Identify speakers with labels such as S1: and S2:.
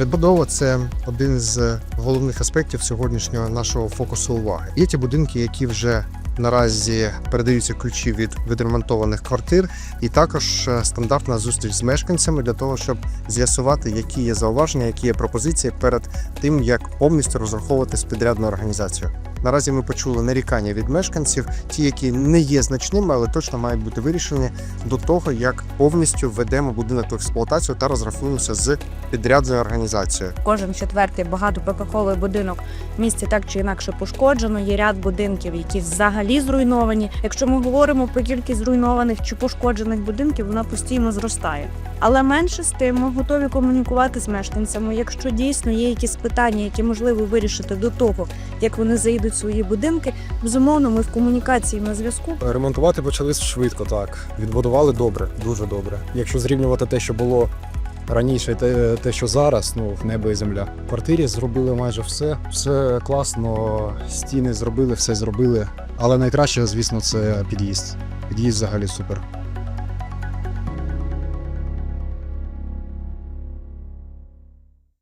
S1: Відбудова це один з головних аспектів сьогоднішнього нашого фокусу уваги. Є ті будинки, які вже наразі передаються ключі від відремонтованих квартир, і також е, стандартна зустріч з мешканцями для того, щоб з'ясувати, які є зауваження, які є пропозиції перед тим, як повністю розраховувати з підрядною організацією. Наразі ми почули нарікання від мешканців, ті, які не є значними, але точно мають бути вирішені до того, як повністю введемо будинок в експлуатацію та розрахуємося з підрядною організацією.
S2: Кожен четвертий багатоповерховий будинок в місті так чи інакше пошкоджено. Є ряд будинків, які взагалі зруйновані. Якщо ми говоримо про кількість зруйнованих чи пошкоджених будинків, вона постійно зростає. Але менше з тим ми готові комунікувати з мешканцями. Якщо дійсно є якісь питання, які можливо вирішити до того, як вони заїдуть в свої будинки, безумовно, ми в комунікації на зв'язку.
S3: Ремонтувати почали швидко, так. Відбудували добре, дуже добре. Якщо зрівнювати те, що було раніше, те, те, що зараз, ну, в небо і земля. В квартирі зробили майже все. Все класно, стіни зробили, все зробили. Але найкраще, звісно, це під'їзд. Під'їзд взагалі супер.